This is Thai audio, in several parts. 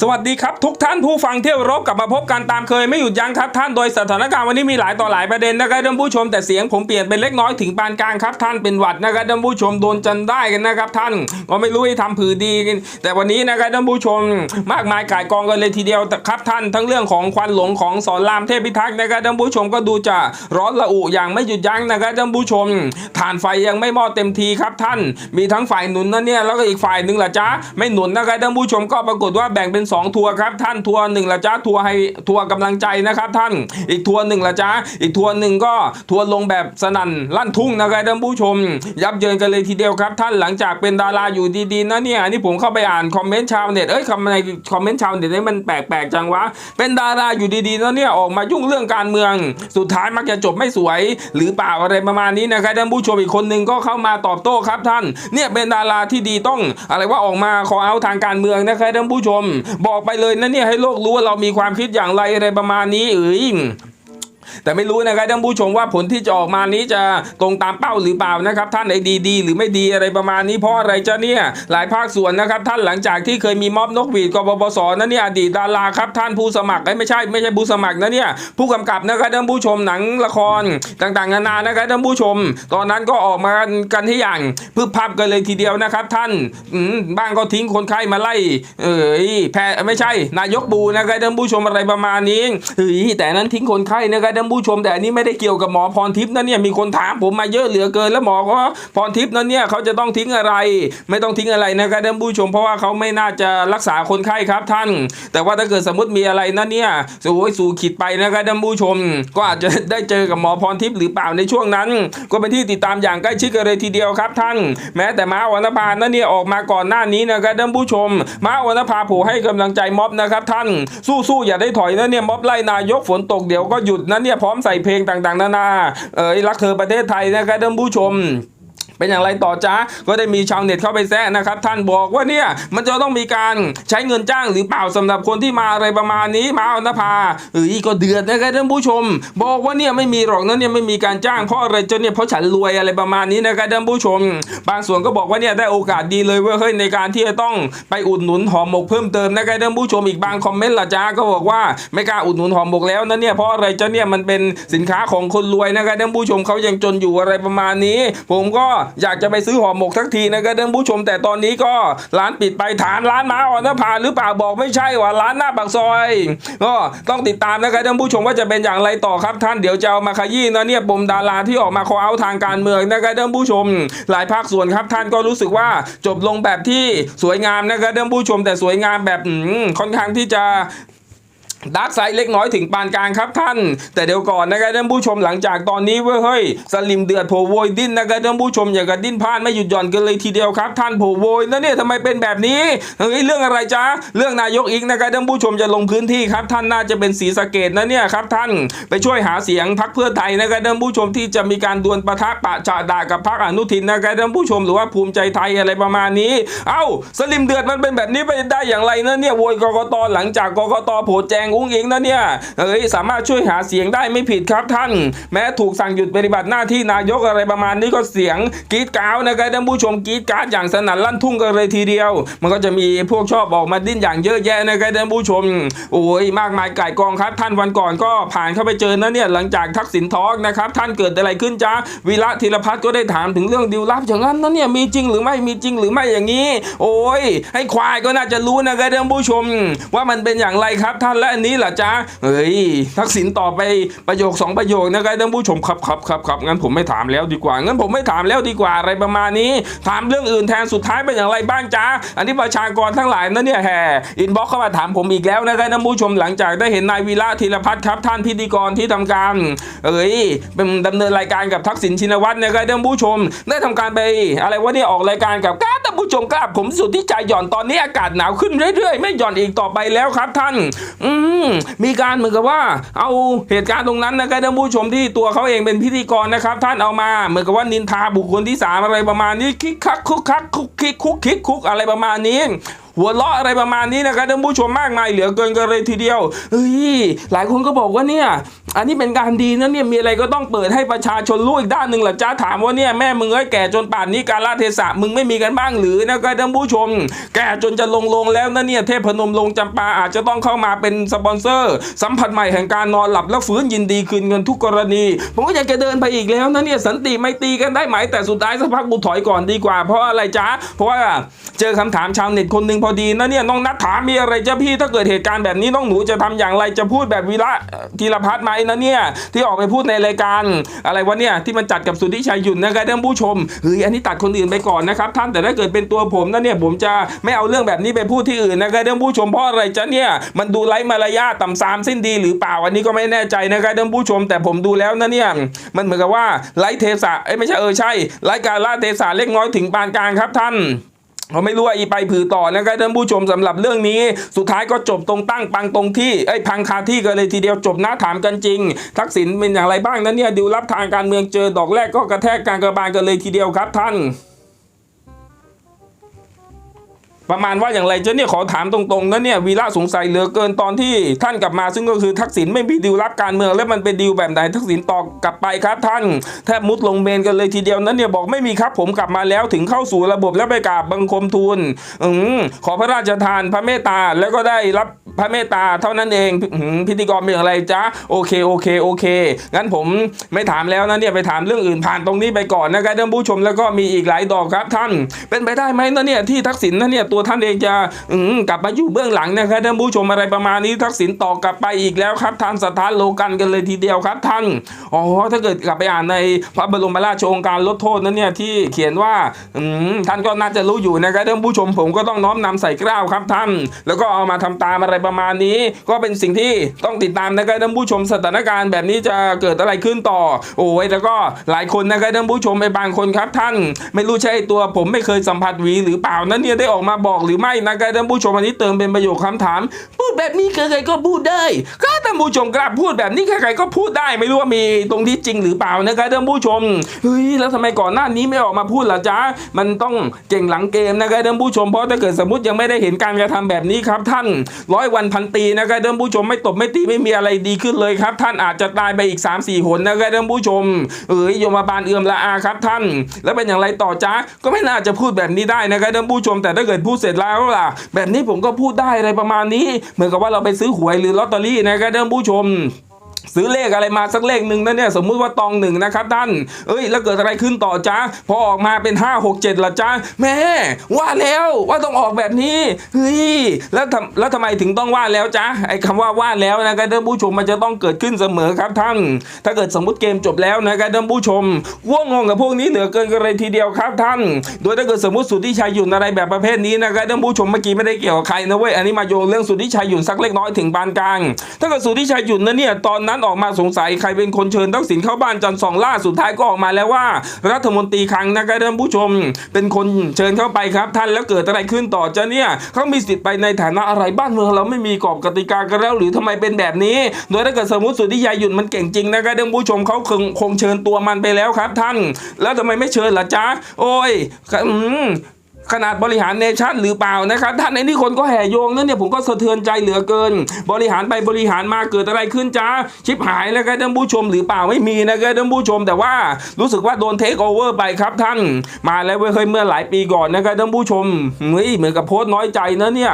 สวัสดีครับทุกท่านผู้ฟังเที่ยวรบกลับมาพบกันตามเคยไม่หยุดยั้งครับท่านโดยสถานการณ์วันนี้มีหลายต่อหลายประเด็นนะครับท่านผู้ชมแต่เสียงผมเปลี่ยนเป็นเล็กน้อยถึงปานกลางครับท่านเป็นหวัดนะครับท่านผู้ชมโดนจันได้กันนะครับท่านก็ไม่รู้ให้ทำผือดีกันแต่วันนี้นะครับท่านผู้ชมมากมายกายกองกันเลยทีเดียวแต่ครับท่านทั้งเรื่องของควันหลงของสอนรามเทพิทักษ์นะครับท่านผู้ชมก็ดูจะร้อนระอุอย่างไม่หยุดยั้งนะครับท่านผู้ชมฐานไฟยังไม่มอดเต็มทีครับท่าน มีทั้งฝ่ายหนุนนะเนี่ยแล้วก็อีกฝ่ายหนึ่งล่ะจ๊ะไม่หนุนนะครับท่านผู้ชมก็ปรากฏว่าแบ่งเป็นสองทัวร์ครับท่านทัวร์หนึ่งละจ๊ะทัวร์ให้ทัวร์กำลังใจนะครับท่านอีกทัวร์หนึ่งละจ๊ะอีกทัวร์หนึ่งก็ทัวร์ลงแบบสนั่นลั่นทุ่งนะครับท่านผู้ชม ยับเยินกันเลยทีเดียวครับท่านหลังจากเป็นดาราอยู่ดีๆนะเนี่ยนนี้ผมเข้าไปอ่านคอมเมนต์ชาวเน็ตเอ้ยคำในคอมเมนต์ชาวเน็ตนี่มันแปลกๆจังวะเป็นดาราอยู่ดีๆนะเนี่ยออกมายุ่งเรื่องการเมือง สุดท้ายมักจะจบไม่สวย หรือเปล่าอะไรประมาณนี้นะครับท่านผู้ชมอีกคนหนึ่งก็เข้ามาตอบโต้ครับท่าน เนี่ยเป็นดาราที่ดีต้องอะไรว่าออกมาขอเอาทางการเมืองนะครับท่านผู้ชมบอกไปเลยนะเนี่ยให้โลกรู้ว่าเรามีความคิดอย่างไรอะไรประมาณนี้เอ้ย แต่ไม่รู้นะครับท่านผู้ชมว่าผลที่จะออกมานี้จะตรงตามเป้าหรือเปล่านะครับ ท่านไอ้ดีดีหรือไม่ดีอะไรประมาณนี้เพราะอะไรจะเนี่ยหลายภาคส่วนนะครับ ท่านหลังจากที่เคยมีม็อบนกหวีดกบปสนะเนี่ยอดีตดาราครับท่านผู้สมัครไม่ใช่ไม่ใช่ผู้สมัครนะเนี่ยผู้กำกับนะครับท่านผู้ชมหนังละครต่างๆนานานะครับท่านผู้ชม ตอนนั้นก็ออกมากันที่อย่างพึบพับกันเลยทีเดียวนะครับ ท่านบ้างก็ทิ้งคนไข้มาไล่เอ้ยแพ้ไม่ใช่ นายกบูนะครับท่านผู้ชมอะไรประมาณนี้เฮ้ยแต่นั้นทิ้งคนไข้นะครับท่านผู้ชม แต่อันนี้ไม่ได้เกี่ยวกับหมอพรทิพย์นะเนี่ยมีคนถามผมมาเยอะเหลือเกิน แล้วหมอก็พรทิพย์นั้นเนี่ยเขาจะต้องทิ้งอะไร ไม่ต้องทิ้งอะไรนะครับท่านผู้ชม เพราะว่าเขาไม่น่าจะรักษาคนไข้ครับท่าน แต่ว่าถ้าเกิดสมมติมีอะไรนะเนี่ยโอ้สู่ขีดไปนะครับท่านผู้ชม ก็อาจจะได้เจอกับหมอพรทิพย์หรือเปล่าในช่วงนั้น ก็เป็นที่ติดตามอย่างใกล้ชิดกันเลยทีเดียวครับท่าน แม้แต่ม้าวันภานั่นเนี่ยออกมาก่อนหน้านี้นะครับท่านผู้ชมม้าวันภาโผให้กำลังใจม็อบนะครับท่าน สู้ๆอย่าได้ถอยนะเนี่ยม็อบไล่นายกฝนตกเดี๋ยวก็หยุดนะเนี่ยพร้อมใส่เพลงต่างๆนานาเออรักเธอประเทศไทยนะครับท่านผู้ชม เป็นอย่างไรต่อจ้าก็ได้มีชาวเน็ตเข้าไปแซะนะครับ ท่านบอกว่าเนี่ยมันจะต้องมีการใช้เงินจ้างหรือเปล่าสำหรับคนที่มาอะไรประมาณนี้มาเอานภาเอ้ยก็เดือดนะครับท่านผู้ชม บอกว่าเนี่ยไม่มีหรอกนะเนี่ยไม่มีการจ้างเพราะอะไรเจ้าเนี่ยเพราะฉันรวยอะไรประมาณนี้นะครับท่านผู้ชม บางส่วนก็บอกว่าเนี่ยได้โอกาสดีเลยเว่าเฮ้ยในการที่จะต้องไปอุดหนุนหอมหมกเพิ่มเติมนะครับท่านผู้ชมอีกบางคอมเมนต์ละจ้าก็บอกว่าไม่กล้าอุดหนุนหอมหมกแล้วนะเนี่ยเพราะอะไรเจ้าเนี่ยมันเป็นสินค้าของคนรวยนะครับท่านผู้ชมเขายังจนอยู่อะไรประมาณนี้ ผมก็อยากจะไปซื้อห่อหมกสักทีนะครับท่านผู้ชม แต่ตอนนี้ก็ร้านปิดไปฐานร้านม้าอ่อนนภาหรือเปล่าบอกไม่ใช่ว่าร้านหน้าปากซอยก็ต้องติดตามนะครับท่านผู้ชมว่าจะเป็นอย่างไรต่อครับท่านเดี๋ยวจะเอามาขยี้นะเนี่ยปมดาราที่ออกมาคอเอาทางการเมืองนะครับท่านผู้ชม หลายภาคส่วนครับท่านก็รู้สึกว่าจบลงแบบที่สวยงามนะครับท่านผู้ชม แต่สวยงามแบบค่อนข้างที่จะ ดาร์กไซเล็กน้อยถึงปานกลางครับท่าน แต่เดี๋ยวก่อนนะครับท่านผู้ชมหลังจากตอนนี้เว้ยเฮ้ยสลิมเดือดโผโวยดิ้นนะครับท่านผู้ชมอย่างกับดิ้นพลาดไม่หยุดหย่อนกันเลยทีเดียวครับ ท่านโผโวยแล้วเนี่ยทำไมเป็นแบบนี้เฮ้ยเรื่องอะไรจ๊ะเรื่องนายกอีกนะครับท่านผู้ชมจะลงพื้นที่ครับท่านน่าจะเป็นสีสะเกตนะเนี่ยครับท่านไปช่วยหาเสียงพักเพื่อไทยนะครับท่านผู้ชมที่จะมีการดวลประทะปะจาด่ากับพักอนุทินนะครับท่านผู้ชมหรือว่าภูมิใจไทยอะไรประมาณนี้ เอ้าสลิมเดือดมันเป็นแบบนี้ไปได้อย่างไรนะเนี่ยโวยกกตหลังจากกกตโผแจงอุ้งอิงนะเนี่ยเอ้ยสามารถช่วยหาเสียงได้ไม่ผิดครับท่าน แม้ถูกสั่งหยุดปฏิบัติหน้าที่นายกอะไรประมาณนี้ก็เสียงกรีดกราวนะครับท่านผู้ชมกรีดกราร์ดอย่างสนั่นลั่นทุ่งกันเลยทีเดียว มันก็จะมีพวกชอบออกมาดิ้นอย่างเยอะแยะนะครับท่านผู้ชม โอ้ยมากมายไก่กองครับ ท่านวันก่อนก็ผ่านเข้าไปเจอนะเนี่ยหลังจากทักษิณทอกนะครับท่านเกิดอะไรขึ้นจ้าวีระธีรพัฒน์ก็ได้ถามถึงเรื่องดิวลับอย่างนั้นนะเนี่ยมีจริงหรือไม่มีจริงหรือไม่อย่างนี้ โอ้ย ให้ควายก็น่าจะรู้นะครับท่านผู้ชม ว่ามันเป็นอย่างไรครับท่านและอันนี้ล่ะจ้าเฮ้ยทักษิณตอบไปประโยคสองประโยคนะครับท่านผู้ชมครับครับครับครับงั้นผมไม่ถามแล้วดีกว่างั้นผมไม่ถามแล้วดีกว่าอะไรประมาณนี้ ถามเรื่องอื่นแทนสุดท้ายเป็นอย่างไรบ้างจ้าอันนี้ประชากรทั้งหลายนั่นเนี่ยแห่อินบ็อกเข้ามาถามผมอีกแล้วนะครับท่านผู้ชมหลังจากได้เห็นนายวีระธีรพัฒน์ครับ ท่านพิธีกรที่ทำการเอ้ยเป็นดำเนินรายการกับทักษิณชินวัตรนะครับท่านผู้ชม ได้ทำการไปอะไรวะเนี่ยออกรายการกับก้าท่านผู้ชมครับผมสุดที่ใจหย่อนตอนนี้อากาศหนาวขึ้นเรื่อย ๆ ไม่หย่อนอีกต่อไปแล้วครับท่าน อืมมีการเหมือนกับว่า เอาเหตุการณ์ตรงนั้นนะครับท่านผู้ชมที่ตัวเขาเองเป็นพิธีกรนะครับ ท่านเอามาเหมือนกับว่านินทาบุคคลที่สามอะไรประมาณนี้คิกคักคุกคักคุกคิกคุกคิกคุกอะไรประมาณนี้ หัวเราะอะไรประมาณนี้นะครับท่านผู้ชมมากมายเหลือเกินกันเลยทีเดียวเฮ้ยหลายคนก็บอกว่าเนี่ย อันนี้เป็นการดีนะเนี่ยมีอะไรก็ต้องเปิดให้ประชาชนรู้อีกด้านหนึ่งเหรอจ้าถามว่าเนี่ยแม่มึงเอ้ยแก่จนป่านนี้การละเทศะมึงไม่มีกันบ้างหรือนะครับท่านผู้ชม แก่จนจะลงลงแล้วนะเนี่ยเทพพนมลงจำปาอาจจะต้องเข้ามาเป็นสปอนเซอร์ สัมผัสใหม่แห่งการนอนหลับและฟื้นยินดีคืนเงินทุกกรณี ผมก็อยากจะเดินไปอีกแล้วนะเนี่ยสันติไม่ตีกันได้ไหมแต่สุดท้ายสักพักกูถอยก่อนดีกว่า เพราะอะไรจ๊ะเพราะว่าเจอคำถามชาวเน็ตคนหนึ่งพอดีนะเนี่ยน้องนัดถามมีอะไรจ้ะพี่ถ้าเกิดเหตุการณ์แบบนี้น้องหนูจะทำอย่างไรจะพูดแบบวีระธีรพัฒน์ไหมนะเนี่ยที่ออกไปพูดในรายการ อะไรวะเนี่ยที่มันจัดกับสุทธิชัยหยุ่นนะครับท่านผู้ชมเฮ้ยอันนี้ตัดคนอื่นไปก่อนนะครับท่านแต่ถ้าเกิดเป็นตัวผมนะเนี่ยผมจะไม่เอาเรื่องแบบนี้ไปพูดที่อื่นนะครับท่านผู้ชมเพราะอะไรจ๊ะเนี่ยมันดูไร้มารยาทต่ำซามสิ้นดีหรือเปล่าอันนี้ก็ไม่แน่ใจนะครับท่านผู้ชม แต่ผมดูแล้วนะเนี่ยมันเหมือนกับว่าไร้เทสะเอ้ไม่ใช่เออใช่ไร้การละเทศะเล็กน้อยถึงปานกลางครับท่าน เขาไม่รู้ว่าอีไปผือต่อนะครับท่านผู้ชมสำหรับเรื่องนี้ สุดท้ายก็จบตรงตั้งปังตรงที่ไอ้พังคาที่กันเลยทีเดียวจบนะถามกันจริง ทักษิณเป็นอย่างไรบ้างนั้นเนี่ยดิวรับทางการเมืองเจอดอกแรกก็กระแทกการกระบาลกันเลยทีเดียวครับท่าน ประมาณว่าอย่างไรเจ้าเนี่ยขอถามตรงๆนะเนี่ยวีระสงสัยเหลือเกินตอนที่ท่านกลับมา ซึ่งก็คือทักษิณไม่มีดิวรับการเมืองแล้วมันเป็นดิวแบบไหนทักษิณตอบกลับไปครับท่านแทบมุดลงเมนกันเลยทีเดียวนั้นเนี่ยบอกไม่มีครับผมกลับมาแล้วถึงเข้าสู่ระบบแล้วไปกราบบังคมทูลอืมขอพระราชทานพระเมตตาแล้วก็ได้รับพระเมตตาเท่านั้นเองอพิธีกรเป็นอะไรจ๊ะโอเคโอเคโอเคงั้นผมไม่ถามแล้วนะเนี่ยไปถามเรื่องอื่นผ่านตรงนี้ไปก่อนนะครับท่านผู้ชมแล้วก็มีอีกหลายดอกครับท่านเป็นไปได้ไหมนะเนี่ยที่ทักษิณนะเนี่ยตัวท่านเองจะกลับมาอยู่เบื้องหลังนะครับท่านผู้ชมอะไรประมาณนี้ทักษิณต่อกลับไปอีกแล้วครับท่านสถานโลกันกันเลยทีเดียวครับท่านอ๋อถ้าเกิดกลับไปอ่านในพระบรมราชโองการลดโทษนั้นเนี่ยที่เขียนว่าท่านก็น่าจะรู้อยู่นะครับท่านผู้ชมผมก็ต้องน้อมนำใส่เกล้าวครับท่าน แล้วก็เอามาทำตามอะไรประมาณนี้ ก็เป็นสิ่งที่ต้องติดตามนะครับท่านผู้ชมสถานการณ์แบบนี้จะเกิดอะไรขึ้นต่อ โอ้ยแล้วก็หลายคนนะครับท่านผู้ชมไปบางคนครับท่าน ไม่รู้ใช่ตัวผมไม่เคยสัมผัสหวีหรือเปล่านั้นเนี่ยได้ออกมาบอกหรือไม่นะครับท่านผู้ชมอันนี้เติมเป็นประโยคคำถาม พูดแบบนี้ใครๆก็พูดได้ ก็ท่านผู้ชมกล้าพูดแบบนี้ใครๆก็พูดได้ไม่รู้ว่ามีตรงที่จริงหรือเปล่านะครับท่านผู้ชมเฮ้ยแล้วทำไมก่อนหน้านี้ไม่ออกมาพูดล่ะจ๊ะมันต้องเก่งหลังเกมนะครับท่านผู้ชมเพราะถ้าเกิดสมมติยังไม่ได้เห็นการกระทำแบบนี้ครับ ท่านร้อยวันพันตีนะครับท่านผู้ชมไม่ตบไม่ตีไม่มีอะไรดีขึ้นเลยครับ ท่านอาจจะตายไปอีก 3 4หนนะครับท่านผู้ชมเอ้ยโยมบาลเอื้อมละอาครับท่าน แล้วเป็นอย่างไรต่อจ๊ะก็ไม่น่าจะพูดแบบนี้ได้นะครับท่านผู้ชมแต่ถ้าเกิดพูดเสร็จแล้วล่ะ แบบนี้ผมก็พูดได้อะไรประมาณนี้ เหมือนกับว่าเราไปซื้อหวยหรือลอตเตอรี่นะครับท่านผู้ชม ซื้อเลขอะไรมาสักเลขหนึ่งนะเนี่ยสมมุติว่าตองหนึ่งนะครับท่าน เอ้ยแล้วเกิดอะไรขึ้นต่อจ้าพอออกมาเป็น 5 6 7ละจ้าแม่ว่าแล้วว่าต้องออกแบบนี้เฮ้ยแล้วทำแล้วทำไมถึงต้องว่าแล้วจ้าไอ้คำว่าว่าแล้วนะครับท่านผู้ชมมันจะต้องเกิดขึ้นเสมอครับท่าน ถ้าเกิดสมมติเกมจบแล้วนะครับท่านผู้ชมว่วงงงกับพวกนี้เหลือเกินกันเลยทีเดียวครับท่าน โดยถ้าเกิดสมมติสุทธิชัยหยุ่นอะไรแบบประเภทนี้นะครับท่านผู้ชมเมื่อกี้ไม่ได้เกี่ยวกับใครนะเว้ยอันนี้มาโยงเรื่องสุทธิชัยหยุ่นสักเล็กน้อยถึงปานกลาง ถ้าเกิดสุทธิชัยหยุ่นนะเนี่ยตอนนั้นออกมาสงสัยใครเป็นคนเชิญทักษิณเข้าบ้านจันทร์สองล่าสุดท้ายก็ออกมาแล้วว่า รัฐมนตรีคลังนะครับท่านผู้ชม เป็นคนเชิญเข้าไปครับ ท่านแล้วเกิดอะไรขึ้นต่อจะเนี่ยเขามีสิทธิ์ไปในฐานะอะไรบ้านเมืองเราไม่มีกรอบกติกากันแล้ว หรือทำไมเป็นแบบนี้ โดยถ้าเกิดสมมติสุทธิชัยหยุ่นมันเก่งจริงนะครับท่านผู้ชมเขาคงคงเชิญตัวมันไปแล้วครับ ท่าน แล้วทำไมไม่เชิญล่ะจ๊ะโอ้ยอืม ขนาดบริหารเนชั่นหรือเปล่านะครับท่านในนี่คนก็แห่โยงนั่นเนี่ยผมก็สะเทือนใจเหลือเกิน บริหารไปบริหารมาเกิดอะไรขึ้นจ้าชิบหายแล้วครับท่านผู้ชมหรือเปล่าไม่มีนะครับท่านผู้ชม แต่ว่ารู้สึกว่าโดนเทคโอเวอร์ไปครับท่าน มาแล้วเว้ยเคยเมื่อหลายปีก่อนนะครับท่านผู้ชมเฮ้ยเหมือนกับโพสต์น้อยใจนะเนี่ย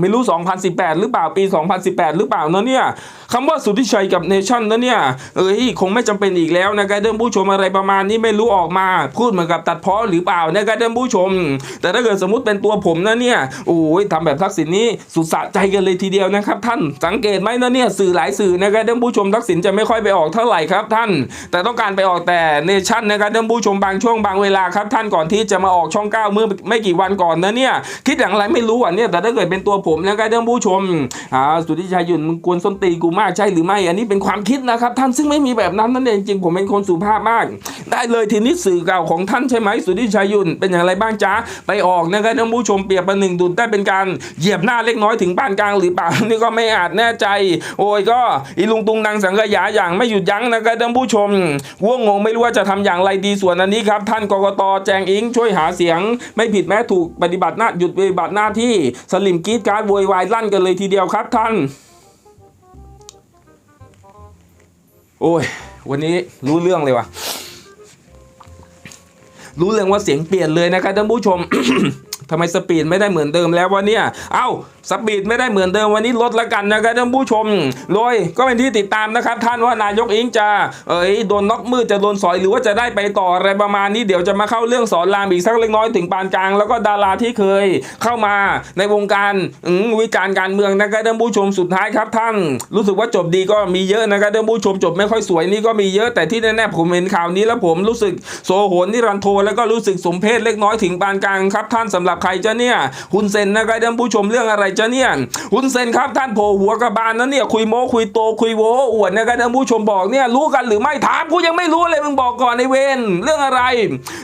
ไม่รู้ 2018 หรือเปล่าปี 2018 หรือเปล่านะเนี่ยคำว่าสุทธิชัยกับเนชั่นนะเนี่ยเอ้ยคงไม่จำเป็นอีกแล้วนะครับท่านผู้ชมอะไรประมาณนี้ไม่รู้ออกมา พูดเหมือนกับตัดเพ้อหรือเปล่านะครับท่านผู้ชม แต่ถ้าเกิดสมมติเป็นตัวผมนะเนี่ยโอ้ยทำแบบทักษิณนี้สุดสะใจกันเลยทีเดียวนะครับ ท่านสังเกตไหมนะเนี่ยสื่อหลายสื่อนะครับท่านผู้ชมทักษิณจะไม่ค่อยไปออกเท่าไหร่ครับท่าน แต่ต้องการไปออกแต่เนชั่นนะครับท่านผู้ชมบางช่วงบางเวลาครับท่านก่อนที่จะมาออกช่องเก้าเมื่อไม่กี่วันก่อนนะเนี่ยคิดอย่างไรไม่รู้อะเนี่ยแต่ถ้าเกิดเป็นตัวผมนะครับท่านผู้ชมอ่าสุทธิชัยหยุ่นมึงกวนส้นตีกูมากใช่หรือไม่ อันนี้เป็นความคิดนะครับ ท่านซึ่งไม่มีแบบนั้นนั่นเองจริงผมเป็นคนสุภาพมาก ได้เลยทีนี้สื่อเก่าของท่านใช่ไหมสุทธิชัยหยุ่นเป็นอย่างไรบ้างจ๊ะไปออกนะครับท่านผู้ชมเปรียบประหนึ่งดุลได้เป็นการเหยียบหน้าเล็กน้อยถึงปานกลางหรือเปล่านี่ก็ไม่อาจแน่ใจ โอ้ยก็อีลุงตุงนางสังขยาอย่างไม่หยุดยั้งนะครับท่านผู้ชมว่วงงงไม่รู้ว่าจะทำอย่างไรดีส่วนอันนี้ครับท่านกกตแจงอิงช่วยหาเสียง ไม่ผิดแม้ถูกปฏิบัติหน้าหยุดปฏิบัติหน้าที่สลิมกีดการ์ดโวยวายลั่นกันเลยทีเดียวครับท่าน โอ้ย วันนี้รู้เรื่องเลยวะรู้เรื่องว่าเสียงเปลี่ยนเลยนะครับท่านผู้ชม ทำไมสปีดไม่ได้เหมือนเดิมแล้ววะเนี่ย เอ้าสปีดไม่ได้เหมือนเดิมวันนี้ลดละกันนะครับท่านผู้ชมโดยก็เป็นที่ติดตามนะครับ ท่านว่านายกอิงจะเอ้ยโดนน็อกมืดจะโดนสอยหรือว่าจะได้ไปต่ออะไรประมาณนี้เดี๋ยวจะมาเข้าเรื่องสอนรามอีกสักเล็กน้อยถึงปานกลาง แล้วก็ดาราที่เคยเข้ามาในวงการวิจารณ์การเมืองนะครับท่านผู้ชมสุดท้ายครับ ท่านรู้สึกว่าจบดีก็มีเยอะนะครับท่านผู้ชมจบไม่ค่อยสวยนี่ก็มีเยอะแต่ที่แน่ๆผมเห็นข่าวนี้แล้วผมรู้สึกโสโหนนิรันโทแล้วก็รู้สึกสมเพศเล็กน้อยถึงปานกลางครับท่านสำหรับใครจะเนี่ยคุณเซนนะครับท่านผู้ชมเรื่องอะไรจะเนี่ยคุณเซนครับท่านโผล่หัวกระบาลนั้นเนี่ยคุยโม้คุยโตคุยโวอวดนะครับท่านผู้ชมบอกเนี่ยรู้กันหรือไม่ถามกูยังไม่รู้เลยมึงบอกก่อนในเวรเรื่องอะไร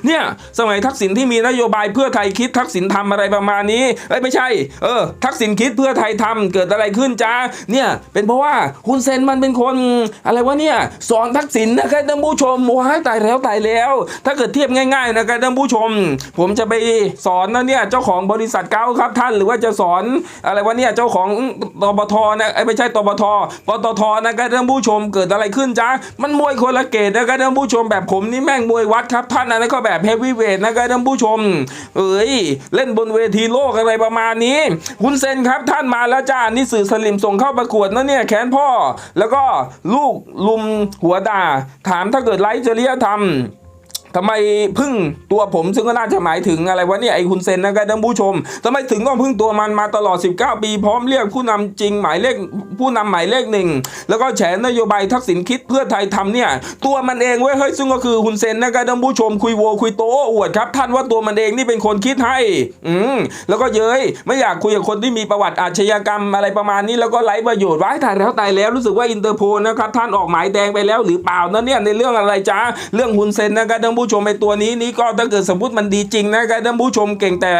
เนี่ยสมัยทักษิณที่มีนโยบายเพื่อไทยคิดทักษิณทำอะไรประมาณนี้เอ้ยไม่ใช่ เออ ทักษิณคิดเพื่อไทยทำเกิดอะไรขึ้นจ้าเนี่ยเป็นเพราะว่าคุณเซนมันเป็นคนอะไรวะเนี่ยสอนทักษิณนะครับท่านผู้ชมว้ายตายแล้วตายแล้ว ถ้าเกิดเทียบง่ายๆนะครับท่านผู้ชม ผมจะไปสอนนะเนี่ยเจ้าของบริษัทเก้าครับท่านหรือว่าจะสอนอะไรวะเนี่ยเจ้าของตบทนะไอ้ไม่ใช่ตบทปตทนะครับท่านผู้ชมเกิดอะไรขึ้นจ้ามันมวยคนละเกตนะครับท่านผู้ชมแบบผมนี่แม่งมวยวัดครับท่านอันนั้นก็แบบเฮฟวีเวทนะครับท่านผู้ชม เอ้ยเล่นบนเวทีโลกอะไรประมาณนี้คุณเซนครับท่านมาแล้วจ้านี่สื่อสลิมส่งเข้าประกวดนะเนี่ยแขนพ่อ แล้วก็ลูกลุมหัวด่า ถามถ้าเกิดไร้จริยธรรม ทำไมพึ่งตัวผมซึ่งก็น่าจะหมายถึงอะไรวะเนี่ยไอ้คุณเซนนะครับท่านผู้ชมทำไมถึงต้องพึ่งตัวมันมาตลอด 19 ปี พร้อมเรียกผู้นำจริงหมายเลขผู้นำหมายเลขหนึ่งแล้วก็แฉนโยบายทักษิณคิดเพื่อไทยทำเนี่ย ตัวมันเองเว้ยเฮ้ยซึ่งก็คือคุณเซนนะครับท่านผู้ชมคุยโวคุยโตอวดครับ ท่านว่าตัวมันเองนี่เป็นคนคิดให้ อืมแล้วก็เย้ยไม่อยากคุยกับคนที่มีประวัติอาชญากรรมอะไรประมาณนี้แล้วก็ไร้ประโยชน์ว้ายตายแล้วตายแล้วรู้สึกว่าอินเตอร์โพลนะครับท่านออกหมายแดงไปแล้วหรือเปล่านะเนี่ยในเรื่องอะไรจ้าเรื่องคุณเซนนะครับท่านผู้ชมไอตัวนี้นี่ก็ถ้าเกิดสมมติมันดีจริงนะครับท่านผู้ชมเก่งแต่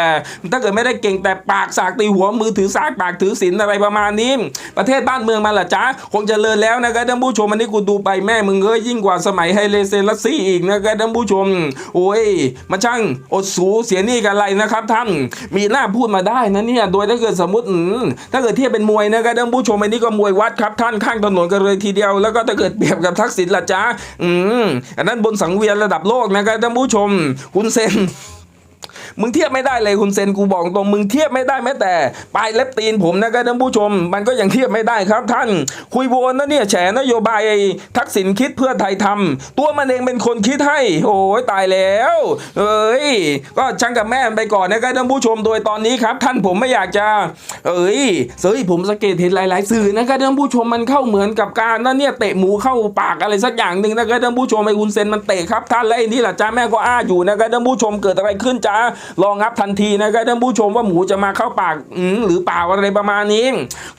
ถ้าเกิดไม่ได้เก่งแต่ปากสากตีหัวมือถือสากปากถือศีลอะไรประมาณนี้ ประเทศบ้านเมืองมันละจ้าคงจเจริญแล้วนะครับท่านผู้ชมอันนี้กูดูไปแม่มึงเอ้ยยิ่งกว่าสมัยไฮเลเซลัสซี่อีกนะครับท่านผู้ชม โอ้ยมันช่างอดสูเสียนี่กันอะไรนะครับท่านมีหน้าพูดมาได้นะเนี่ยโดยถ้าเกิดสมมติถ้าเกิดเทียบเป็นมวยนะครับท่านผู้ชมอันนี้ก็มวยวัดครับท่านข้างถนนกันเลยทีเดียว แล้วก็ถ้าเกิดเปรียบกับทักษิณละจ้าอืมอันนั้นบนสังเวียนระดับโลกนะครับท่านผู้ชมคุณเซน มึงเทียบไม่ได้เลยคุณเซนกูบอกตรงมึงเทียบไม่ได้แม้แต่ปลายเล็บตีนผมนะครับท่านผู้ชม มันก็ยังเทียบไม่ได้ครับท่าน คุยโวนนะเนี่ยแฉนโยบายทักษิณคิดเพื่อไทยทำตัวมันเองเป็นคนคิดให้ โอ้ยตายแล้วเอ้ยก็ช่างกับแม่ไปก่อนนะครับท่านผู้ชมโดยตอนนี้ครับ ท่านผมไม่อยากจะ เอ้ยเฮ้ยผมสังเกตเห็นหลาย ๆ สื่อนะครับท่านผู้ชมมันเข้าเหมือนกับการนั่นเนี่ยเตะหมูเข้าปากอะไรสักอย่างหนึ่งนะครับท่านผู้ชมไอ้คุณเซนมันเตะครับท่านและไอ้นี่แหละจ้าแม่ก็อ้าอยู่นะครับท่านผู้ชมเกิดอะไรขึ้นจ้ารองับทันทีนะครับท่านผู้ชมว่าหมูจะมาเข้าปากหรือเปล่าอะไรประมาณนี้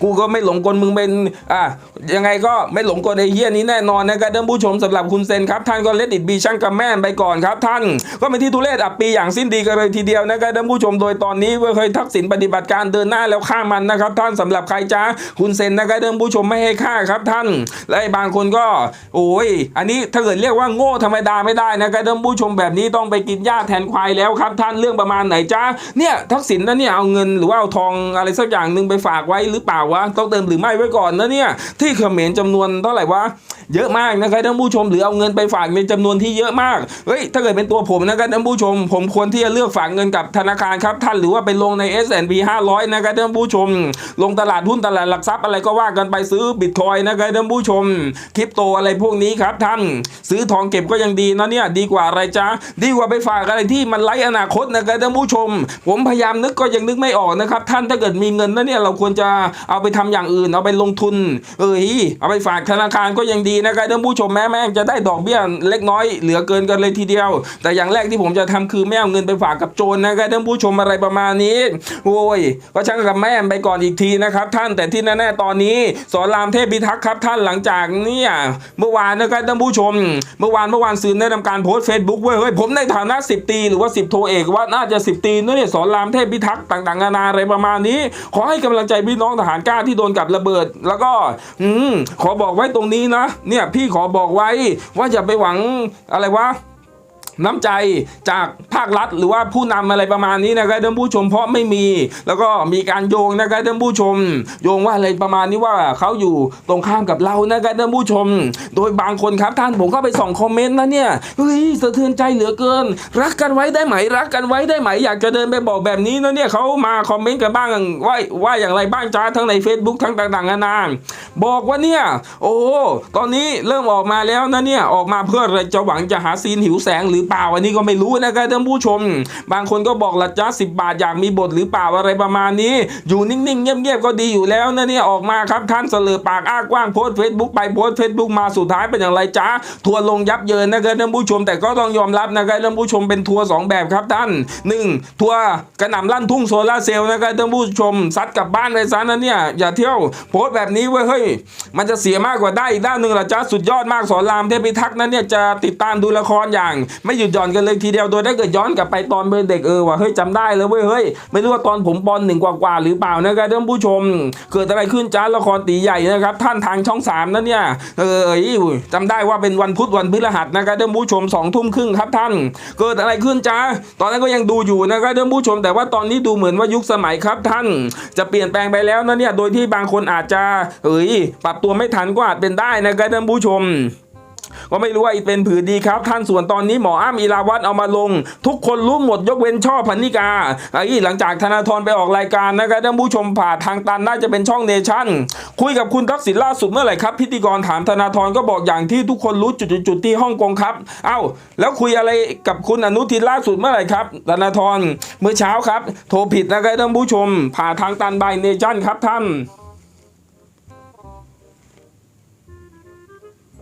กูก็ไม่หลงกลมึงเป็นอะยังไงก็ไม่หลงกลไอ้เหี้ยนี้แน่นอนนะครับท่านผู้ชมสำหรับคุณเซนครับท่านก็เลดอิดบีช่างกับแม่นไปก่อนครับท่าน ก็เป็นที่ทุเรศอับปีอย่างสิ้นดีกันเลยทีเดียวนะครับท่านผู้ชมโดยตอนนี้เคยทักษิณปฏิบัติการเดินหน้าแล้วฆ่ามันนะครับท่านสำหรับใครจ้าคุณเซนนะครับท่านผู้ชมไม่ให้ฆ่าครับท่านและบางคนก็ โอ้ยอันนี้ถ้าเกิดเรียกว่าโง่ธรรมดาไม่ได้นะครับท่านผู้ชมแบบนี้ต้องไปกินหญ้าแทนควายแล้วครับท่านเรื่องประมาณไหนจ้าเนี่ยทักษิณนะเนี่ยเอาเงินหรือว่าเอาทองอะไรสักอย่างหนึ่งไปฝากไว้หรือเปล่าวะต้องเติมหรือไม่ไว้ก่อนนะเนี่ยที่เขมรจำนวนเท่าไหร่วะเยอะมากนะครับท่านผู้ชมหรือเอาเงินไปฝากในจำนวนที่เยอะมากเฮ้ยถ้าเกิดเป็นตัวผมนะครับท่านผู้ชม ผมควรที่จะเลือกฝากเงินกับธนาคารครับท่านหรือว่าไปลงใน S&P 500 นะครับท่านผู้ชม ลงตลาดหุ้นตลาดหลักทรัพย์อะไรก็ว่ากันไปซื้อบิตคอยนะครับท่านผู้ชมคริปโตอะไรพวกนี้ครับท่านซื้อทองเก็บก็ยังดีนะเนี่ยดีกว่าอะไรจ้าดีกว่าไปฝากอะไรที่มันไร้อนาคตนะครับท่านผู้ชม ผมพยายามนึกก็ยังนึกไม่ออกนะครับ ท่านถ้าเกิดมีเงินนะเนี่ยเราควรจะเอาไปทำอย่างอื่น เอาไปลงทุน เอ้ยเอาไปฝากธนาคารก็ยังดีนะครับท่านผู้ชมแม้แม่งจะได้ดอกเบี้ยเล็กน้อยเหลือเกินกันเลยทีเดียว แต่อย่างแรกที่ผมจะทำคือไม่เอาเงินไปฝากกับโจรนะครับท่านผู้ชมอะไรประมาณนี้โอ้ยก็ช่างกับแม่ไปก่อนอีกทีนะครับ ท่านแต่ที่แน่ๆตอนนี้สอนรามเทพพิทักษ์ครับท่านหลังจากเนี่ยเมื่อวานนะครับท่านผู้ชม เมื่อวานเมื่อวานซืนได้ทำการโพสต์เฟซบุ๊กเว้ยเฮ้ยผมในฐานะสิบตีหรือว่าสิบโทเอกว่าน่าจะสิบตีนั่นเนี่ยสอนรามเทพพิทักษ์ต่างๆนานาอะไรประมาณนี้ ขอให้กำลังใจพี่น้องทหารกล้าที่โดนกับระเบิด แล้วก็ อืมขอบอกไว้ตรงนี้นะ เนี่ยพี่ขอบอกไว้ว่าอย่าไปหวังอะไรวะ น้ำใจจากภาครัฐหรือว่าผู้นำอะไรประมาณนี้นะครับท่านผู้ชมเพราะไม่มี แล้วก็มีการโยงนะครับท่านผู้ชม โยงว่าอะไรประมาณนี้ว่าเขาอยู่ตรงข้ามกับเรานะครับท่านผู้ชม โดยบางคนครับท่านผมเข้าไปส่องคอมเมนต์นะเนี่ยเฮ้ยสะเทือนใจเหลือเกิน รักกันไว้ได้ไหมรักกันไว้ได้ไหมอยากจะเดินไปบอกแบบนี้นะเนี่ยเขามาคอมเมนต์กันบ้างว่าว่าอย่างไรบ้างจ้าทั้งใน Facebook ทั้งต่างๆนานาบอกว่าเนี่ยโอ้ตอนนี้เริ่มออกมาแล้วนะเนี่ยออกมาเพื่ออะไรจะหวังจะหาซีนหิวแสงหรือเปล่าอันนี้ก็ไม่รู้นะครับท่านผู้ชม บางคนก็บอกละจ้าสิบาทอยากมีบทหรือเปล่าอะไรประมาณนี้ อยู่นิ่งๆ เงียบๆ ก็ดีอยู่แล้วนะเนี่ยออกมาครับท่านเสลอปากอ้ากว้างโพสเฟซบุ๊กไปโพสเฟซบุ๊กมาสุดท้ายเป็นอย่างไรจ้าทัวร์ลงยับเยินนะครับท่านผู้ชมแต่ก็ต้องยอมรับนะครับท่านผู้ชมเป็นทัวร์สองแบบครับท่านหนึ่งทัวร์กระหน่ำลั่นทุ่งโซลาเซลล์นะครับท่านผู้ชมซัดกลับบ้านไปซะนะเนี่ยอย่าเที่ยวโพสแบบนี้เว้ยเฮ้ยมันจะเสียมากกว่าได้อีกด้านหนึ่งละจ้าสุดยอดมากสอนรามเทพิทักษ์นั้นเนี่ยจะติดตามดูละครอย่างไม่หยุดหย่อนกันเลยทีเดียวโดยถ้าเกิดย้อนกลับไปตอนเป็นเด็กเออว่ะเฮ้ยจำได้เลยเว้ยเฮ้ยไม่รู้ว่าตอนผมปอนหนึ่งกว่าๆหรือเปล่านะครับท่านผู้ชม เกิดอะไรขึ้นจ้าละครตีใหญ่นะครับ ท่านทางช่องสามนั่นเนี่ยเออเอ้ยจำได้ว่าเป็นวันพุธวันพฤหัสนะครับท่านผู้ชมสองทุ่มครึ่งครับท่าน เกิดอะไรขึ้นจ้าตอนนั้นก็ยังดูอยู่นะครับท่านผู้ชม แต่ว่าตอนนี้ดูเหมือนว่ายุคสมัยครับท่าน จะเปลี่ยนแปลงไปแล้วนะเนี่ยโดยที่บางคนอาจจะเอ้ยปรับตัวไม่ทันก็อาจเป็นได้นะครับท่านผู้ชม ก็ไม่รู้ว่าอีกเป็นผือดีครับ ท่านส่วนตอนนี้หมออ้ำอีลาวัตเอามาลง ทุกคนรู้หมดยกเว้นช่อพันนิกาไอ้หลังจากธนาธรไปออกรายการนะครับท่านผู้ชมผ่านทางตันน่าจะเป็นช่องเนชั่น คุยกับคุณทักษิณล่าสุดเมื่อไหร่ครับพิธีกรถามธนาธรก็บอกอย่างที่ทุกคนรู้จุดๆๆที่ฮ่องกงครับ เอ้า แล้วคุยอะไรกับคุณอนุทินล่าสุดเมื่อไหร่ครับธนาธรเมื่อเช้าครับ โทรผิดนะครับท่านผู้ชม ผ่านทางตันบายเนชั่นครับท่าน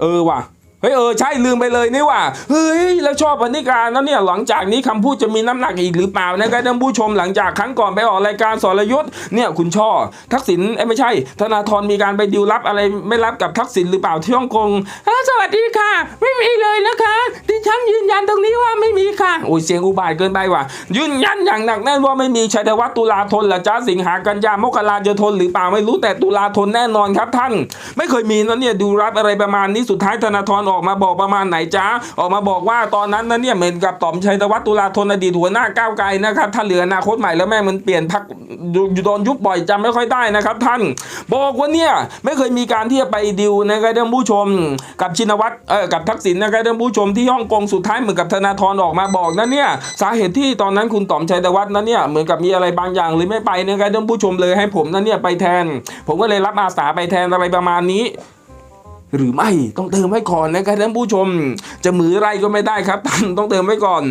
เออว่ะ เฮ้ยเออใช่ลืมไปเลยนี่ว่ะเฮ้ยแล้วชอบปณิการแล้วเนี่ยหลังจากนี้คำพูดจะมีน้ำหนักอีกหรือเปล่านะครับท่านผู้ชมหลังจากครั้งก่อนไปออกรายการสรยุทธ์เนี่ยคุณช่อ ทักษิณเอ้ไม่ใช่ ธนาธรมีการไปดิวรับอะไรไม่รับกับทักษิณหรือเปล่าที่ฮ่องกงสวัสดีค่ะ ไม่มีเลยนะคะดิฉันยืนยันตรงนี้ว่าไม่มีค่ะโอ้ยเสียงอุบาทเกินไปว่ะยืนยันอย่างหนักแน่นว่าไม่มีชัยวัฒน์ตุลาธนละจ้าสิงหากันยามกราจะทนหรือเปล่าไม่รู้แต่ตุลาธนแน่นอนครับท่าน ไม่เคยมีนะเนี่ยดูรับอะไรประมาณนี้สุดท้ายธนาธรออกมาบอกประมาณไหนจ้าออกมาบอกว่าตอนนั้นนะเนี่ยเหมือนกับต่อมชัยธวัฒน์ตุลาธนอดีตหัวหน้าก้าวไกลนะครับท่านเหลืออนาคตใหม่แล้วแม่มันเปลี่ยนพักโดนยุบบ่อยจำไม่ค่อยได้นะครับ ท่าน บอกว่าเนี่ยไม่เคยมีการที่จะไปดิวนะครับท่านผู้ชม กับชินวัตรเออกับทักษิณนะครับท่านผู้ชมที่ฮ่องกงสุดท้ายเหมือนกับธนาธรออกมาบอกนะเนี่ยสาเหตุที่ตอนนั้นคุณต่อมชัยธวัฒน์นั้นเนี่ยเหมือนกับมีอะไรบางอย่างเลยไม่ไปนะครับท่านผู้ชมเลยให้ผมนั้นเนี่ยไปแทน ผมก็เลยรับอาสาไปแทนอะไรประมาณนี้ หรือไม่ต้องเติมไว้ก่อนนะครับท่านผู้ชม จะมือไรก็ไม่ได้ครับท่านต้องเติมไว้ก่อน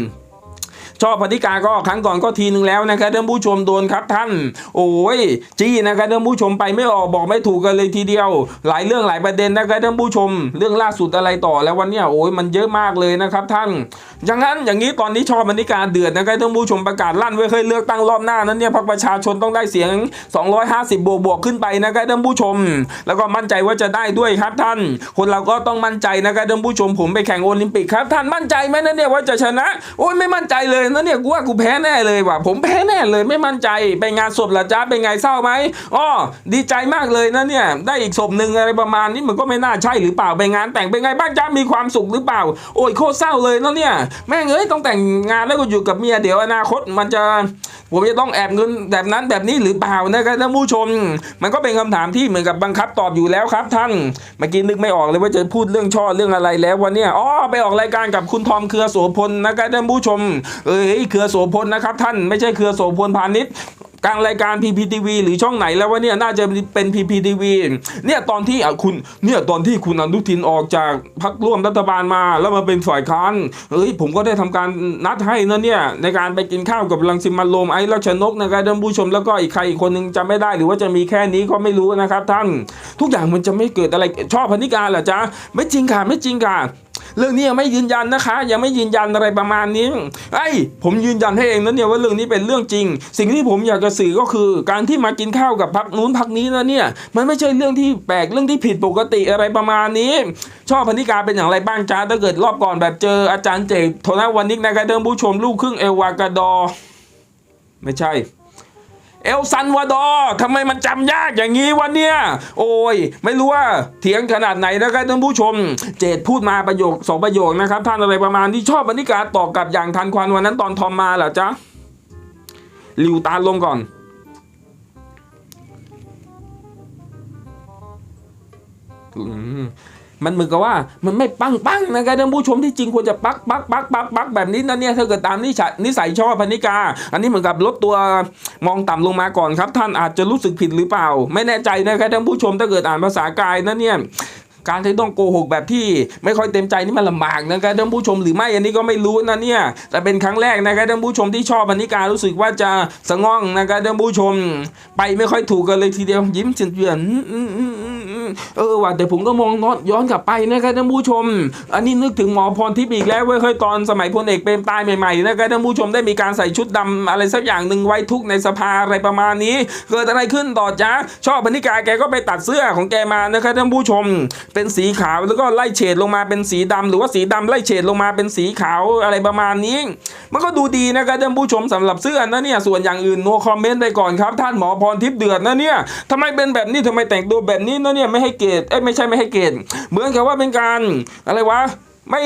ชอบพธิกาก็ครั้งก่อนก็ทีนึงแล้วนะครับท่านผู้ชมโดนครับท่าน โอ้ยจี้นะครับท่านผู้ชมไปไม่ออกบอกไม่ถูกกันเลยทีเดียว หลายเรื่องหลายประเด็นนะครับท่านผู้ชม เรื่องล่าสุดอะไรต่อแล้ววันเนี้ยโอ้ยมันเยอะมากเลยนะครับท่านอย่างนั้นอย่างนี้ตอนนี้ชอบพธิกาเดือดนะครับท่านผู้ชมประกาศลั่นไว้เคยเลือกตั้งรอบหน้านั้นเนี่ยพรรคประชาชนต้องได้เสียง 250 บวกบวกขึ้นไปนะครับท่านผู้ชม แล้วก็มั่นใจว่าจะได้ด้วยครับท่าน คนเราก็ต้องมั่นใจนะครับท่านผู้ชมผมไปแข่งโอลิมปิกครับท่านมั่นใจไหมนะเนี่ยว่าจะชนะ โอ้ยไม่มั่นใจเลยนะเนี่ยกูว่ากูแพ้แน่เลยว่ะผมแพ้แน่เลยไม่มั่นใจไปงานศพละจ้าเป็นไงเศร้าไหมอ้อดีใจมากเลยนะเนี่ยได้อีกศพหนึ่งอะไรประมาณนี้มันก็ไม่น่าใช่หรือเปล่าไปงานแต่งเป็นไงบ้างจ้ามีความสุขหรือเปล่า โอ้ยโคตรเศร้าเลยนะเนี่ยแม่งเอ้ยต้องแต่งงานแล้วก็อยู่กับเมียเดี๋ยวอนาคตมันจะผมจะต้องแอบเงินแบบนั้นแบบนี้หรือเปล่านะครับท่านผู้ชม มันก็เป็นคำถามที่เหมือนกับบังคับตอบอยู่แล้วครับ ท่านเมื่อกี้นึกไม่ออกเลยว่าจะพูดเรื่องช่อเรื่องอะไรแล้ววันนี้อ๋อไปออกรายการกับคุณทอมเครือโสพลนะครับท่านผู้ชมเอ้ยเครือโสพลนะครับท่านไม่ใช่เครือโสพลพาณิชย์กลางรายการ PPTV หรือช่องไหนแล้วว่าเนี่ยน่าจะเป็น PPTV เนี่ยตอนที่อะคุณเนี่ยตอนที่คุณอนุทินออกจากพรรคร่วมรัฐบาลมาแล้วมาเป็นฝ่ายค้านเฮ้ยผมก็ได้ทำการนัดให้นะเนี่ยในการไปกินข้าวกับรังสิมันโรมไอ้รักชนกนะครับท่านผู้ชมแล้วก็อีกใครอีกคนนึงจำไม่ได้หรือว่าจะมีแค่นี้ก็ไม่รู้นะครับท่าน ทุกอย่างมันจะไม่เกิดอะไรชอบพนิการเหรอจ๊ะไม่จริงค่ะไม่จริงค่ะ เรื่องนี้ยังไม่ยืนยันนะคะ ยังไม่ยืนยันอะไรประมาณนี้ไอ้ผมยืนยันให้เองนะเนี่ยว่าเรื่องนี้เป็นเรื่องจริง สิ่งที่ผมอยากจะสื่อก็คือ การที่มากินข้าวกับพักนู้นพักนี้นะเนี่ยมันไม่ใช่เรื่องที่แปลกเรื่องที่ผิดปกติอะไรประมาณนี้ ชอบพนิการเป็นอย่างไรบ้างจ้าถ้าเกิดรอบก่อนแบบเจออาจารย์เจกโทนะวันนิกนะครับเดิมผู้ชมลูกครึ่งเอลวากาดอร์ไม่ใช่ เอลซันวาดอร์ทำไมมันจำยากอย่างนี้วะเนี่ย โอ้ย ไม่รู้ว่าเถียงขนาดไหนนะครับท่านผู้ชม เจดพูดมาประโยคสองประโยคนะครับ ท่านอะไรประมาณที่ชอบบรรยากาศตอบกลับอย่างทันควันวันนั้นตอนทอมมาเหรอจ๊ะหลิวตาลงก่อน มันเหมือนกับว่ามันไม่ปังปังนะครับท่านผู้ชมที่จริงควรจะปักปักปักปักปักแบบนี้นะเนี่ยถ้าเกิดตามนิสัยนิสัยชอบพนิกา อันนี้เหมือนกับลดตัวมองต่ำลงมาก่อนครับ ท่านอาจจะรู้สึกผิดหรือเปล่า ไม่แน่ใจนะครับท่านผู้ชมถ้าเกิดอ่านภาษากายนะเนี่ย การที่ต้องโกหกแบบที่ไม่ค่อยเต็มใจนี่มันลำบากนะครับท่านผู้ชมหรือไม่อันนี้ก็ไม่รู้นะเนี่ยแต่เป็นครั้งแรกนะครับท่านผู้ชมที่ชอบพนิการรู้สึกว่าจะสะง่องนะครับท่านผู้ชม ไปไม่ค่อยถูกกันเลยทีเดียวยิ้มเฉยเออว่ะแต่ผมก็มองย้อนกลับไปนะครับท่านผู้ชม อันนี้นึกถึงหมอพรทิพย์อีกแล้วเว้ยเคยตอนสมัยพลเอกเปรมตายใหม่ๆนะครับท่านผู้ชมได้มีการใส่ชุดดำอะไรสักอย่างหนึ่งไว้ทุกในสภาอะไรประมาณนี้ เกิดอะไรขึ้นต่อจ้าชอบพนิกาแกก็ไปตัดเสื้อของแกมานะครับท่านผู้ชมเป็นสีขาวแล้วก็ไล่เฉดลงมาเป็นสีดำหรือว่าสีดำไล่เฉดลงมาเป็นสีขาวอะไรประมาณนี้ มันก็ดูดีนะครับท่านผู้ชมสำหรับเสื้อนะเนี่ยส่วนอย่างอื่นโนคอมเมนต์ไปก่อนครับท่านหมอพรทิพย์เดือดนะเนี่ยทำไมเป็นแบบนี้ทำไมแต่งตัวแบบนี้นะเนี่ยไม่ให้เกตเอ้ยไม่ใช่ไม่ให้เกตเหมือนกับว่าเป็นการอะไรวะไม่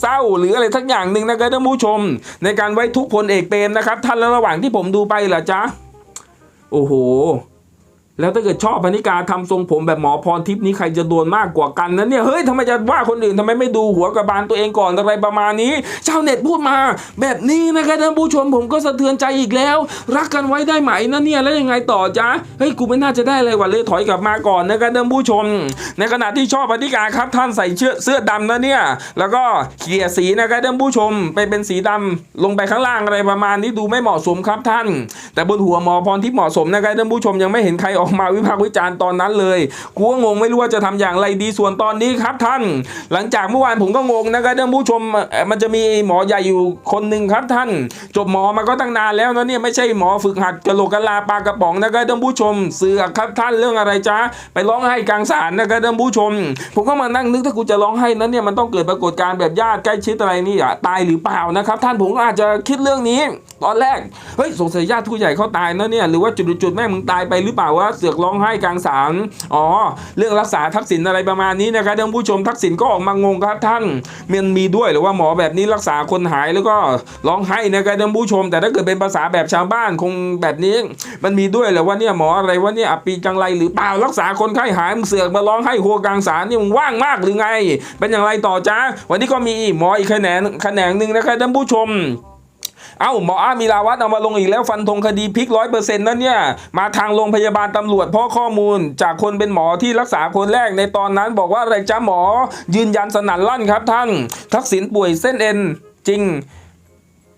เศร้าหรืออะไรทักอย่างหนึ่งนะครับท่านผู้ชม ในการไว้ทุกข์พลเอกเปรมนะครับ ท่านแล้วระหว่างที่ผมดูไปเหรอจ๊ะโอ้โห แล้วถ้าเกิดชอบพนิกาทำทรงผมแบบหมอพรทิพย์นี้ใครจะโดนมากกว่ากันนั้นเนี่ยเฮ้ยทำไมจะว่าคนอื่นทำไมไม่ดูหัวกระบาลตัวเองก่อนอะไรประมาณนี้ ชาวเน็ตพูดมา แบบนี้นะครับท่านผู้ชมผมก็สะเทือนใจอีกแล้ว รักกันไว้ได้ไหมนะเนี่ยแล้วยังไงต่อจ๊ะเฮ้ยกูไม่น่าจะได้อะไรว่ะเลยถอยกลับมาก่อนนะครับท่านผู้ชม ในขณะที่ชอบพนิกาครับท่านใส่เสื้อเสื้อดำนะเนี่ยแล้วก็เกลี่ยสีนะครับท่านผู้ชม ไปเป็นสีดำลงไปข้างล่างอะไรประมาณนี้ดูไม่เหมาะสมครับท่าน แต่บนหัวหมอพรทิพย์เหมาะสมนะครับท่านผู้ชมยังไม่เห็นใครออกมาวิพากษ์วิจารณ์ตอนนั้นเลยกูก็งงไม่รู้ว่าจะทำอย่างไรดีส่วนตอนนี้ครับท่าน หลังจากเมื่อวานผมก็งงนะครับท่านผู้ชมมันจะมีหมอใหญ่อยู่คนหนึ่งครับท่าน จบหมอมาก็ตั้งนานแล้วนะเนี่ยไม่ใช่หมอฝึกหัดกะโหลกกะลาปลากระป๋องนะครับท่านผู้ชมเสือกครับท่านเรื่องอะไรจ๊ะไปร้องไห้กลางศาลนะครับท่านผู้ชม ผมก็มานั่งนึกถ้ากูจะร้องไห้นั้นเนี่ยมันต้องเกิดปรากฏการณ์แบบญาติใกล้ชิดอะไรนี่อะตายหรือเปล่านะครับ ท่านผมอาจจะคิดเรื่องนี้ตอนแรกเฮ้ยสงสัยญาติผู้ใหญ่เขาตายนะเนี่ยหรือว่าจุดๆแม่มึงตายไปหรือเปล่าวะเสือกร้องไห้กลางศาลอ๋อ เรื่องรักษาทักษิณอะไรประมาณนี้นะครับท่านผู้ชมทักษิณก็ออกมางงครับท่านมันมีด้วยหรือว่าหมอแบบนี้รักษาคนหายแล้วก็ร้องไห้นะครับท่านผู้ชม แต่ถ้าเกิดเป็นภาษาแบบชาวบ้านคงแบบนี้ มันมีด้วยหรือว่าเนี่ยหมออะไรวะเนี่ยอปีจังไรหรือเปล่ารักษาคนไข้หายมึงเสือกมาร้องไห้โคกลางศาลนี่มึงว่างมากหรือไง เป็นอย่างไรต่อจ้าวันนี้ก็มีหมออีกแขนงแขนงหนึ่งนะครับท่านผู้ชม เอ้าหมออามีลาวัตเอามาลงอีกแล้วฟันธงคดีพลิกร้อยเปอร์เซ็นต์นั่นเนี่ย มาทางโรงพยาบาลตำรวจเพราะข้อมูล จากคนเป็นหมอที่รักษาคนแรกในตอนนั้นบอกว่าอะไรจ้าหมอยืนยันสนั่นลั่นครับท่าน ทักษิณป่วยเส้นเอ็นจริง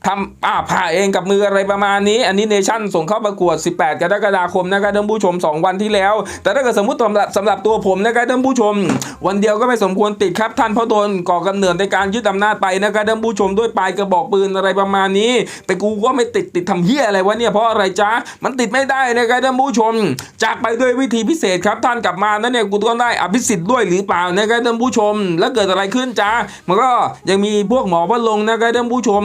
ทำอ่าผ่าเองกับมืออะไรประมาณนี้ อันนี้เนชั่นส่งเข้าประกวด 18 กรกฎาคมนะครับท่านผู้ชม 2 วันที่แล้ว แต่ถ้าเกิดสมมติสำหรับสำหรับตัวผมนะครับท่านผู้ชม วันเดียวก็ไม่สมควรติดครับท่านเพราะโดนก่อกำเนิดในการยึดอำนาจไปนะครับท่านผู้ชมด้วยปลายกระบอกปืนอะไรประมาณนี้ไปกูก็ไม่ติดติดทำเหี้ยอะไรวะเนี่ยเพราะอะไรจ๊ะมันติดไม่ได้นะครับท่านผู้ชม จากไปด้วยวิธีพิเศษครับท่านกลับมานั้นเนี่ยกูต้องได้อภิสิทธิ์ด้วยหรือเปล่านะครับท่านผู้ชม แล้วเกิดอะไรขึ้นจ๊ะมันก็ยังมีพวกหมอพัดลงนะครับท่านผู้ชม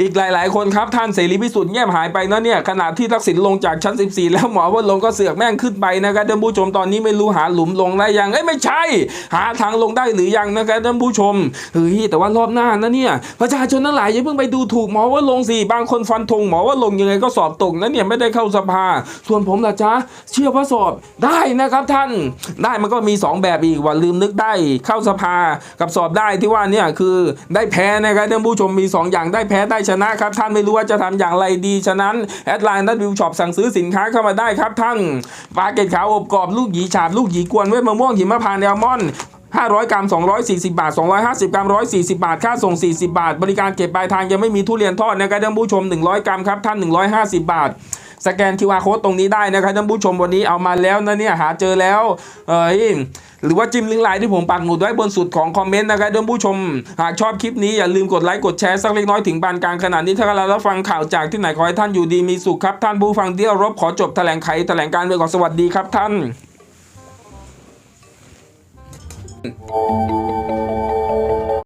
อีกหลาย ๆ คนครับท่านเสรีพิสุทธิ์เงียบหายไปนะเนี่ยขณะที่ทักษิณลงจากชั้น 14 แล้วหมอพัดลงก็เสือกแม่งขึ้นไปนะครับท่านผู้ชมตอนนี้ไม่รู้หาหลุมลงได้ยังเอ้ยไม่ใช่ หาทางลงได้หรือยังนะครับท่านผู้ชมเฮ้ยแต่ว่ารอบหน้านะเนี่ยประชาชนทั้งหลายอย่าเพิ่งไปดูถูกหมอว่าลงสิบางคนฟันธงหมอว่าลงยังไงก็สอบตกนะเนี่ยไม่ได้เข้าสภา ส่วนผมล่ะจ๊ะเชื่อว่าสอบได้นะครับท่านได้มันก็มี 2 แบบอีกว่าลืมนึกได้เข้าสภากับสอบได้ที่ว่าเนี่ยคือได้แพ้นะครับท่านผู้ชมมี 2 อย่างได้แพ้ได้ชนะนะครับ ท่านไม่รู้ว่าจะทำอย่างไรดี ฉะนั้นแอดไลน์นัดวิวช็อปสั่งซื้อสินค้าเข้ามาได้ครับท่านปลาเกตขาวอบกรอบลูกหยีฉาบลูกหยีกวนเวทมะม่วงหิมะพานแอลมอนด์500 กรัม 240 บาท 250 กรัม 140 บาท ค่าส่ง 40 บาท บริการเก็บปลายทางยังไม่มีทุเรียนทอดนะครับท่านผู้ชม 100 กรัมครับท่าน 150 บาท สแกน QR code ตรงนี้ได้นะครับท่านผู้ชมวันนี้เอามาแล้วนะเนี่ยหาเจอแล้วเอ้ยหรือว่าจิ้มลิงก์ไลน์ที่ผมปักหมุดไว้บนสุดของคอมเมนต์นะครับท่านผู้ชม หากชอบคลิปนี้อย่าลืมกดไลค์กดแชร์สักเล็กน้อยถึงปานกลางขนาดนี้ถ้าเรารับฟังข่าวจากที่ไหนขอให้ท่านอยู่ดีมีสุขครับท่านผู้ฟังเดียวรบขอจบแถลงไขแถลงการไปก่อนสวัสดีครับท่าน